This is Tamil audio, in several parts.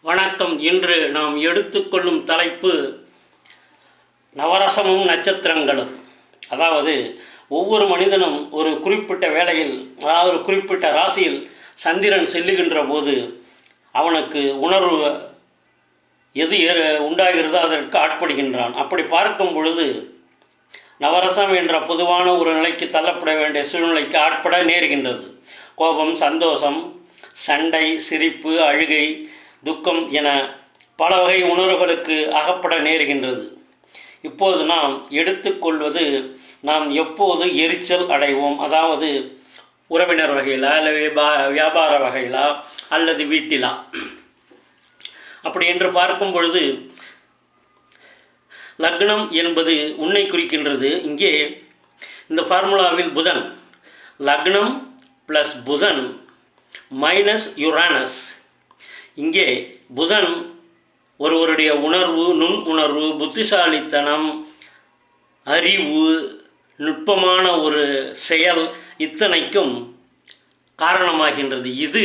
வணக்கம். இன்று நாம் எடுத்துக்கொள்ளும் தலைப்பு நவரசமும் நட்சத்திரங்களும். அதாவது ஒவ்வொரு மனிதனும் ஒரு குறிப்பிட்ட வேளையில் அதாவது ஒரு குறிப்பிட்ட ராசியில் சந்திரன் செல்லுகின்ற போது அவனுக்கு உணர்வு எது ஏ- உண்டாகிறதோ அதற்கு ஆட்படுகின்றான். அப்படி பார்க்கும் பொழுது நவரசம் என்ற பொதுவான ஒரு நிலைக்கு தள்ளப்பட வேண்டிய சூழ்நிலைக்கு ஆட்பட நேருகின்றது. கோபம் சந்தோஷம் சண்டை சிரிப்பு அழுகை துக்கம் என பல வகை உணர்வுகளுக்கு அகப்பட நேருகின்றது. இப்போது நாம் எடுத்துக்கொள்வது நாம் எப்போது எரிச்சல் அடைவோம்? அதாவது உறவினர் வகையிலா இல்லை வியாபார வகையிலா அல்லது வீட்டிலா? அப்படி என்று பார்க்கும் பொழுது லக்னம் என்பது உன்னை குறிக்கின்றது. இங்கே இந்த ஃபார்முலாவில் புதன் லக்னம் ப்ளஸ் புதன் மைனஸ் யுரானஸ். இங்கே புதன் ஒருவருடைய உணர்வு நுண் உணர்வு புத்திசாலித்தனம் அறிவு நுட்பமான ஒரு செயல் இத்தனைக்கும் காரணமாகின்றது. இது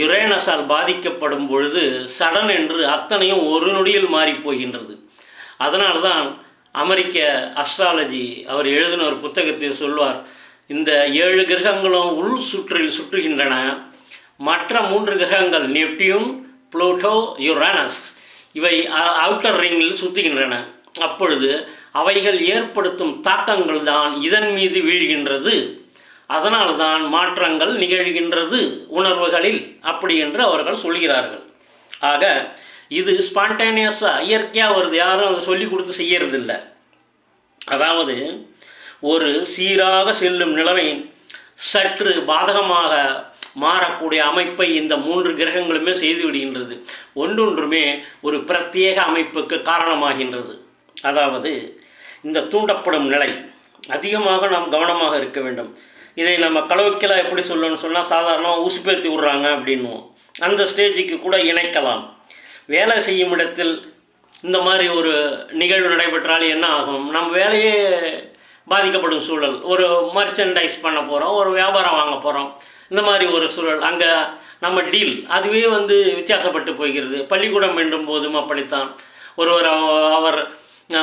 யுரேனஸால் பாதிக்கப்படும் பொழுது சடன் என்று அத்தனையும் ஒரு நொடியில் மாறிப் போகின்றது. அதனால்தான் அமெரிக்க அஸ்ட்ராலஜி அவர் எழுதின ஒரு புத்தகத்தில் சொல்வார் இந்த ஏழு கிரகங்களும் உள் சுற்றில் சுற்றுகின்றன. மற்ற மூன்று கிரகங்கள் நெப்டியூன் புளூட்டோ யுரானஸ் இவை அவுட்டர் ரிங்கில் சுற்றுகின்றன அப்பொழுது அவைகள் ஏற்படுத்தும் தாக்கங்கள் தான் இதன் மீது வீழ்கின்றது. அதனால்தான் மாற்றங்கள் நிகழ்கின்றது உணர்வுகளில் அப்படி என்று அவர்கள் சொல்கிறார்கள். ஆக இது ஸ்பான்டேனியஸாக இயற்கையாக வருது யாரும் அதை சொல்லி கொடுத்து செய்யறதில்லை. அதாவது ஒரு சீராக செல்லும் நிலைமை சற்று பாதகமாக மாறக்கூடிய அமைப்பை இந்த மூன்று கிரகங்களுமே செய்து விடுகின்றது. ஒன்றொன்றுமே ஒரு பிரத்யேக அமைப்புக்கு காரணமாகின்றது. அதாவது இந்த தூண்டப்படும் நிலை அதிகமாக நாம் கவனமாக இருக்க வேண்டும். இதை நம்ம கலவைக்கெல்லாம் எப்படி சொல்லணும்னு சொன்னால் சாதாரணமாக உசுப்பேத்தி விட்றாங்க அப்படின்வோம் அந்த ஸ்டேஜுக்கு கூட இணைக்கலாம். வேலை செய்யும் இடத்தில் இந்த மாதிரி ஒரு நிகழ்வு நடைபெற்றால் என்ன ஆகும்? நம்ம வேலையே பாதிக்கப்படும் சூழல். ஒரு மர்ச்சன்டைஸ் பண்ண போகிறோம் ஒரு வியாபாரம் வாங்க போகிறோம் இந்த மாதிரி ஒரு சூழல். அங்கே நம்ம டீல் அதுவே வந்து வித்தியாசப்பட்டு போகிறது பள்ளிக்கூடம் வேண்டும் போதும் அப்படித்தான். ஒருவர் அவ- அவர்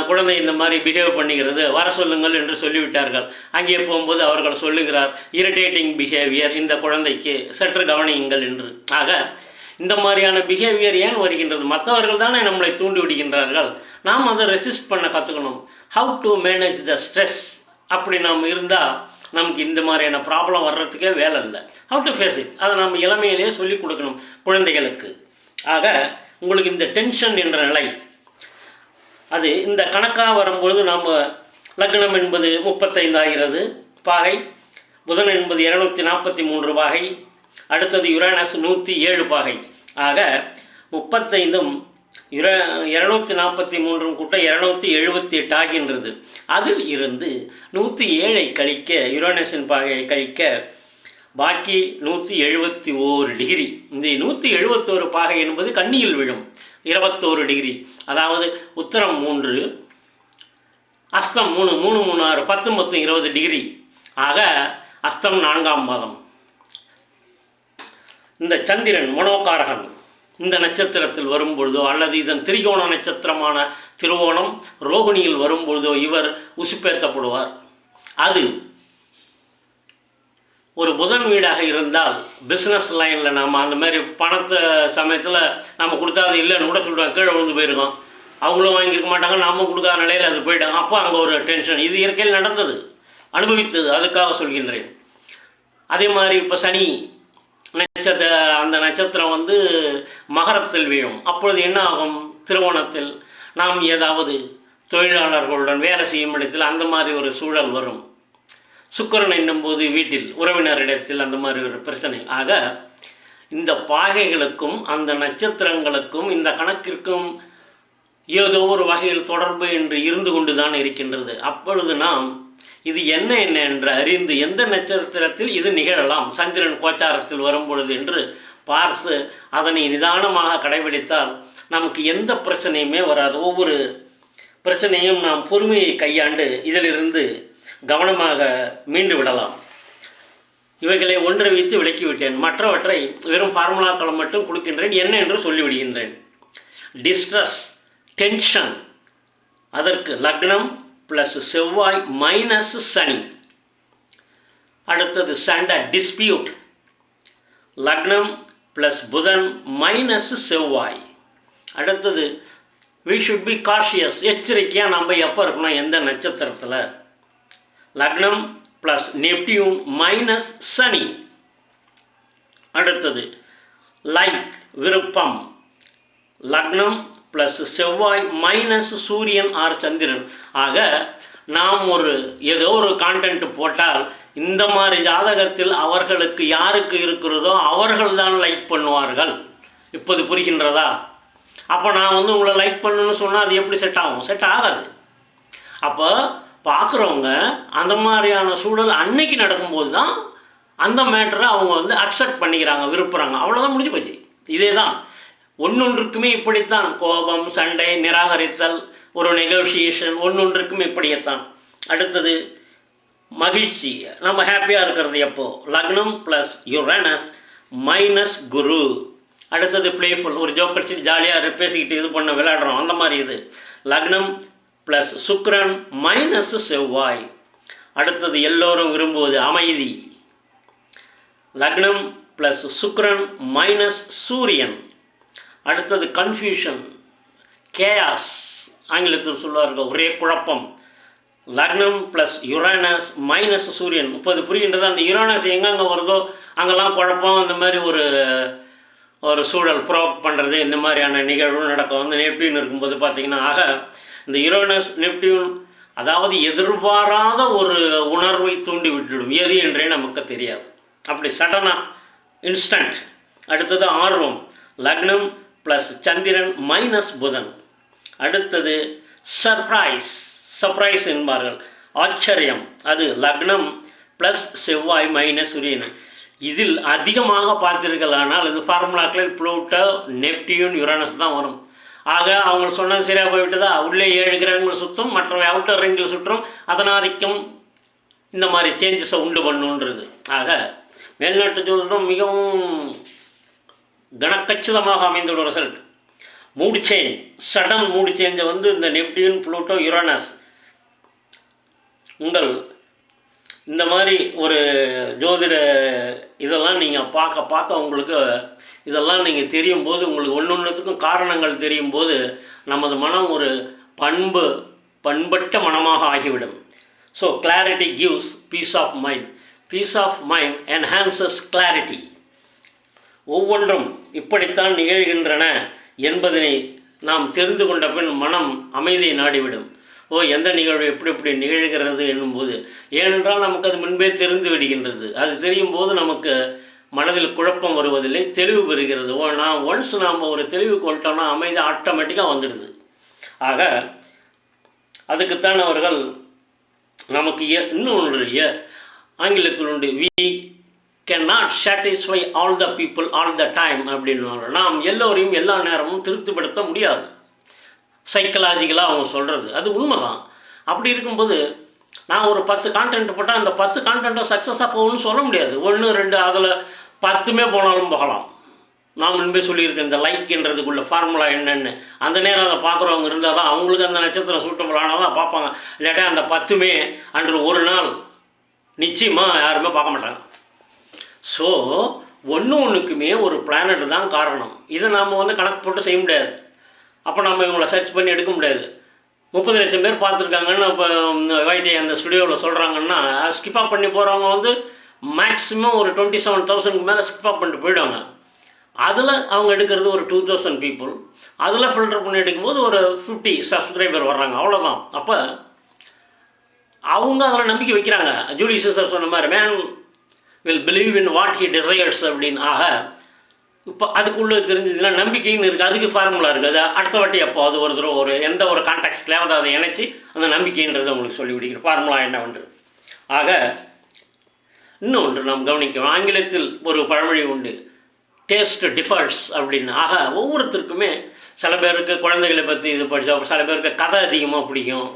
குழந்தை இந்த மாதிரி பிஹேவ் பண்ணுகிறது வர சொல்லுங்கள் என்று சொல்லிவிட்டார்கள். அங்கே போகும்போது அவர்கள் சொல்லுகிறார் இரிட்டேட்டிங் பிஹேவியர் இந்த குழந்தைக்கு சற்று கவனியுங்கள் என்று. ஆக இந்த மாதிரியான பிஹேவியர் ஏன் வருகின்றது? மற்றவர்கள் தானே நம்மளை தூண்டி விடுகின்றார்கள். நாம் அதை ரெசிஸ்ட் பண்ண கற்றுக்கணும் how to manage the stress அப்படி நாம் இருந்தால் நமக்கு இந்த மாதிரியான ப்ராப்ளம் வர்றதுக்கே வேலை இல்லை. ஹவு டு ஃபேஸ் இட் அதை நம்ம இளமையிலேயே சொல்லிக் கொடுக்கணும் குழந்தைகளுக்கு. ஆக உங்களுக்கு இந்த டென்ஷன் என்ற நிலை அது இந்த கணக்காக வரும்பொழுது நாம் லக்னம் என்பது முப்பத்தைந்து ஆகிறது. பாகை புதன் என்பது இருநூத்தி நாற்பத்தி மூன்று பாகை அடுத்தது யுரானஸ் நூற்றி ஏழு பாகை. ஆக முப்பத்தைந்தும் இர இரநூத்தி நாற்பத்தி மூன்றும் கூட்ட இரநூத்தி எழுபத்தி எட்டு ஆகின்றது அதில் இருந்து நூற்றி ஏழை கழிக்க யுரானஸின் பாகையை கழிக்க பாக்கி நூற்றி எழுபத்தி ஓரு டிகிரி. இந்த நூற்றி எழுபத்தோரு பாகை என்பது கண்ணியில் விழும் இருபத்தோரு டிகிரி. அதாவது உத்தரம் மூன்று அஸ்தம் மூணு மூணு மூணு ஆறு பத்து மொத்தம் இருபது டிகிரி. ஆக அஸ்தம் நான்காம் மாதம் இந்த சந்திரன் மனோகாரகன். இந்த நட்சத்திரத்தில் வரும்பொழுதோ அல்லது இதன் திரிகோண நட்சத்திரமான திருவோணம் ரோகிணியில் வரும்பொழுதோ இவர் உசுப்பேற்றப்படுவார் அது ஒரு புதன் வீடாக இருந்தால் பிஸ்னஸ் லைனில் நம்ம அந்த மாதிரி பணத்தை சமயத்தில் நம்ம கொடுத்தாது இல்லைன்னு கூட சொல்லுவாங்க கீழே விழுந்து போயிருக்கோம். அவங்களும் வாங்கியிருக்க மாட்டாங்க நாமும் கொடுக்காத நிலையில் அது போயிடும். அப்போ அங்கே ஒரு டென்ஷன் இது இயற்கையில் நடந்தது அனுபவித்தது. அதுக்காக சொல்கின்றேன். அதே மாதிரி இப்போ சனி நட்சத்திர அந்த நட்சத்திரம் வந்து மகரத்தில் வீழும். அப்பொழுது என்ன ஆகும்? திருவோணத்தில் நாம் ஏதாவது தொழிலாளர்களுடன் வேலை செய்யும் இடத்தில் அந்த மாதிரி ஒரு சூழல் வரும். சுக்கரன் என்னும்போது வீட்டில் உறவினரிடத்தில் அந்த மாதிரி ஒரு பிரச்சனை. ஆக இந்த பாகைகளுக்கும் அந்த நட்சத்திரங்களுக்கும் இந்த கணக்கிற்கும் ஏதோ ஒரு வகையில் தொடர்பு என்று இருந்து கொண்டு தான் இருக்கின்றது. அப்பொழுது நாம் இது என்ன என்ன என்று அறிந்து எந்த நட்சத்திரத்தில் இது நிகழலாம்? சந்திரன் கோச்சாரத்தில் வரும்பொழுது என்று பார்த்து அதனை நிதானமாக கடைபிடித்தால் நமக்கு எந்த பிரச்சனையுமே வராது. ஒவ்வொரு பிரச்சனையும் நாம் பொறுமையை கையாண்டு இதிலிருந்து கவனமாக மீண்டு விடலாம். இவைகளை ஒன்றை வைத்து விளக்கிவிட்டேன். மற்றவற்றை வெறும் ஃபார்முலாக்களை மட்டும் கொடுக்கின்றேன். என்ன என்று சொல்லிவிடுகின்றேன். டிஸ்ட்ரஸ் டென்ஷன் அதற்கு லக்னம் ப்ளஸ் செவ்வாய் மைனஸ் சனி. அடுத்தது சண்டை டிஸ்பியூட் லக்னம் ப்ளஸ் புதன் மைனஸ் செவ்வாய். அடுத்தது வி ஷுட் பி காஷியஸ் எச்சரிக்கையாக நம்ம எப்போ இருக்கணும்? எந்த நட்சத்திரத்தில்? லக்னம் ப்ளஸ் நெப்டியூன் மைனஸ் சனி. அடுத்தது லைக் விருப்பம். லக்னம் ப்ளஸ் செவ்வாய் மைனஸ் சூரியன் ஆர் சந்திரன். ஆக நாம் ஒரு ஏதோ ஒரு கான்டென்ட் போட்டால் இந்த மாதிரி ஜாதகத்தில் அவர்களுக்கு யாருக்கு இருக்கிறதோ அவர்கள் தான் லைக் பண்ணுவார்கள். இப்போது புரிகின்றதா? அப்போ நான் வந்து உங்களை லைக் பண்ணுன்னு சொன்னால் அது எப்படி செட் ஆகும்? செட் ஆகாது. அப்போ பார்க்குறவங்க அந்த மாதிரியான சூழல் அன்னைக்கு நடக்கும்போது தான் அந்த மேட்டரை அவங்க வந்து அக்செப்ட் பண்ணிக்கிறாங்க விருப்புறாங்க அவ்வளோதான் முடிஞ்சு போச்சு. இதே தான் ஒன்னொன்றுக்குமே இப்படித்தான். கோபம் சண்டை நிராகரித்தல் ஒரு நெகோஷியேஷன் ஒன்னொன்றுக்கும் இப்படியேத்தான். அடுத்தது மகிழ்ச்சி. நம்ம ஹாப்பியாக இருக்கிறது எப்போ? லக்னம் ப்ளஸ் யுரேனஸ் மைனஸ் குரு. அடுத்தது பிளேஃபுல் ஒரு ஜோக் அடிச்சுட்டு ஜாலியாக பேசிக்கிட்டு இது பண்ண விளையாடுறோம். அந்த மாதிரி இது. லக்னம் ப்ளஸ் சுக்ரன் மைனஸ் செவ்வாய். அடுத்தது எல்லோரும் விரும்புவது அமைதி. லக்னம் ப்ளஸ் சுக்ரன் மைனஸ் சூரியன். அடுத்தது கன்ஃபியூஷன் கேயாஸ் ஆங்கிலத்தில் சொல்வார்கள் ஒரே குழப்பம். லக்னம் ப்ளஸ் யுரானஸ் மைனஸ் சூரியன். முப்பது புரிகின்றது? அந்த யுரானஸ் எங்கெங்கே வருதோ அங்கெல்லாம் குழப்பம் இந்த மாதிரி ஒரு ஒரு சூழல் ப்ரோக் பண்ணுறது இந்த மாதிரியான நிகழ்வு நடக்கும். வந்து நெப்டியூன் இருக்கும்போது பார்த்தீங்கன்னா ஆக இந்த யுரோனஸ் நெப்டியூன் அதாவது எதிர்பாராத ஒரு உணர்வை தூண்டி விட்டுடும் எது என்றே நமக்கு தெரியாது. அப்படி சடனாக இன்ஸ்டன்ட் அடுத்தது ஆர்வம். லக்னம் ப்ளஸ் சந்திரன் மைனஸ் புதன். அடுத்தது சர்ப்ரைஸ் சர்ப்ரைஸ் என்பார்கள். ஆச்சரியம். அது லக்னம் ப்ளஸ் செவ்வாய் மைனஸ் சூரியன். இதில் அதிகமாக பார்த்தீர்கள் ஆனால் இந்த ஃபார்முலாக்களில் ப்ளூட்டோ நெப்டியூன் யுரானஸ் தான் வரும். ஆக அவங்க சொன்னது சரியாக போய்விட்டதா? உள்ளே ஏழு கிரகங்கள் சுற்றும் மற்றவை அவுட்டர் ரிங்கில் சுற்றும் அதனாதிக்கம் இந்த மாதிரி சேஞ்சஸை உண்டு பண்ணுன்றது. ஆக மேல்நாட்டு ஜோதிடம் மிகவும் கனக்கச்சிதமாக அமைந்துள்ள result mood change sudden mood சேஞ்சை வந்து இந்த நெப்டியூன் ப்ளூட்டோ யுரானஸ் உங்கள் இந்த மாதிரி ஒரு ஜோதிட இதெல்லாம் நீங்கள் பார்க்க பார்க்க உங்களுக்கு இதெல்லாம் நீங்கள் தெரியும் போது உங்களுக்கு ஒன்று ஒன்றுத்துக்கும் காரணங்கள் தெரியும் போது நமது மனம் ஒரு பண்பு பண்பட்ட மனமாக ஆகிவிடும். So clarity gives peace of mind peace of mind enhances clarity ஒவ்வொன்றும் இப்படித்தான் நிகழ்கின்றன என்பதனை நாம் தெரிந்து கொண்ட பின் மனம் அமைதியை நாடிவிடும். ஓ எந்த நிகழ்வு எப்படி எப்படி நிகழ்கிறது என்னும்போது. ஏனென்றால் நமக்கு அது முன்பே தெரிந்து விடுகின்றது. அது தெரியும் போது நமக்கு மனதில் குழப்பம் வருவதில்லை தெளிவு பெறுகிறது. ஓ நான் ஒன்ஸ் நாம் ஒரு தெளிவு கொண்டோம்னா அமைதி ஆட்டோமேட்டிக்காக வந்துடுது. ஆக அதுக்குத்தான் அவர்கள் நமக்கு இன்னும் ஒன்று ஆங்கிலத்தில் உண்டு we can not satisfy all the people all the time அப்படின்னு நாம் எல்லோரையும் எல்லா நேரமும் திருப்திப்படுத்த முடியாது. சைக்கலாஜிக்கலாக அவங்க சொல்கிறது அது உண்மைதான். அப்படி இருக்கும்போது நான் ஒரு பத்து கான்டென்ட் போட்டால் அந்த பத்து கான்டென்ட்டை சக்ஸஸாக போகணும்னு சொல்ல முடியாது. ஒன்று ரெண்டு அதில் பத்துமே போனாலும் போகலாம். நான் முன்பே சொல்லியிருக்கேன் இந்த லைக்ன்றதுக்குள்ள ஃபார்முலா என்னென்னு. அந்த நேரம் அதை பார்க்குறவங்க இருந்தால் தான் அவங்களுக்கு அந்த நட்சத்திரம் சூட்டபிள் ஆனால் தான் பார்ப்பாங்க. இல்லாட்டா அந்த பத்துமே அன்று ஒரு நாள் நிச்சயமாக யாருமே பார்க்க மாட்டாங்க. ஸோ ஒன்று ஒன்றுக்குமே ஒரு பிளானட் தான் காரணம். இதை நாம் வந்து கணக்கு போட்டு செய்ய முடியாது. அப்போ நம்ம இவங்களை சர்ச் பண்ணி எடுக்க முடியாது. முப்பது லட்சம் பேர் பார்த்துருக்காங்கன்னு இப்போ வைடி அந்த ஸ்டுடியோவில் சொல்கிறாங்கன்னா ஸ்கிப் பண்ணி போகிறவங்க வந்து மேக்ஸிமம் ஒரு டுவெண்ட்டி செவன் தௌசண்ட்க்கு மேலே ஸ்கிப் பண்ணிட்டு போயிடுவாங்க. அதில் அவங்க எடுக்கிறது ஒரு டூ தௌசண்ட் பீப்புள் அதில் ஃபில்டர் பண்ணி எடுக்கும்போது ஒரு ஃபிஃப்டி சப்ஸ்கிரைபர் வர்றாங்க. அவ்வளோதான் அப்போ அவங்க அதில் நம்பிக்கை வைக்கிறாங்க. ஜூலி சிசர் சொன்ன மாதிரி man will believe in what he desires அப்படின்னு. ஆக இப்போ அதுக்குள்ளே தெரிஞ்சதுன்னா நம்பிக்கைன்னு இருக்குது அதுக்கு ஃபார்முலா இருக்குது அது அடுத்த வாட்டி அப்போ அது ஒரு தடவை ஒரு எந்த ஒரு கான்டாக்ட்ஸ்லேயே வந்து அதை இணைச்சி அந்த நம்பிக்கைன்றதை உங்களுக்கு சொல்லி விடுகிறேன். ஃபார்முலா என்னவென்று ஆக இன்னும் ஒன்று நாம் கவனிக்கிறோம். ஆங்கிலத்தில் ஒரு பழமொழி உண்டு. டேஸ்ட் டிஃபர்ஸ் அப்படின்னு. ஆக ஒவ்வொருத்தருக்குமே சில பேருக்கு குழந்தைகளை பற்றி இது படித்தா சில பேருக்கு கதை அதிகமாக பிடிக்கும்.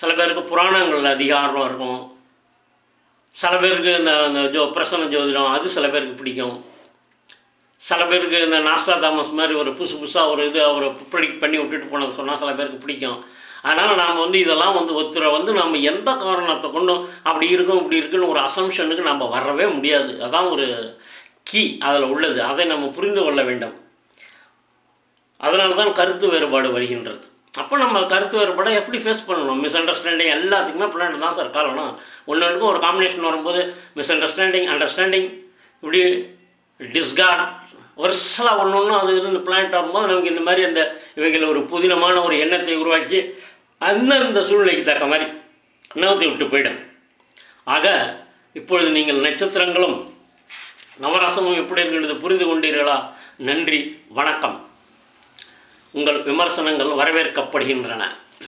சில பேருக்கு புராணங்கள் அதிக ஆர்வம் இருக்கும். சில பேருக்கு இந்த ஜோ பிரசன்ன ஜோதிடம் அது சில பேருக்கு பிடிக்கும். சில பேருக்கு இந்த நாஸ்டா தாமஸ் மாதிரி ஒரு புதுசு புதுசாக ஒரு இது அவரை ப்ரிடிக்ட் பண்ணி விட்டுட்டு போனது சொன்னால் சில பேருக்கு பிடிக்கும். அதனால் நாம் வந்து இதெல்லாம் வந்து ஒருத்தரை வந்து நம்ம எந்த காரணத்தை கொண்டும் அப்படி இருக்கும் இப்படி இருக்குன்னு ஒரு அசம்ஷனுக்கு நம்ம வரவே முடியாது. அதான் ஒரு கீ அதில் உள்ளது. அதை நம்ம புரிந்து கொள்ள வேண்டும். அதனால தான் கருத்து வேறுபாடு வருகின்றது. அப்போ நம்ம கருத்து வேறுபாடை எப்படி ஃபேஸ் பண்ணணும்? மிஸ் அண்டர்ஸ்டாண்டிங் எல்லாத்துக்குமே பிளான் தான் சார் காரணம் ஒன்று ஒன்றுக்கும் ஒரு காம்பினேஷன் வரும்போது மிஸ் அண்டர்ஸ்டாண்டிங் அண்டர்ஸ்டாண்டிங் இப்படி டிஸ்கார்ட் வருஷலாக ஒன்று ஒன்றும் அது இருந்து இந்த பிளான்ட் வரும்போது நமக்கு இந்த மாதிரி அந்த இவைகள் ஒரு புதினமான ஒரு எண்ணத்தை உருவாக்கி அந்தந்த சூழ்நிலைக்கு தக்க மாதிரி நகர்த்தி விட்டு போயிடும். ஆக இப்பொழுது நீங்கள் நட்சத்திரங்களும் நவரசமும் எப்படி இருக்கின்றது புரிந்து கொண்டீர்களா? நன்றி வணக்கம். உங்கள் விமர்சனங்கள் வரவேற்கப்படுகின்றன.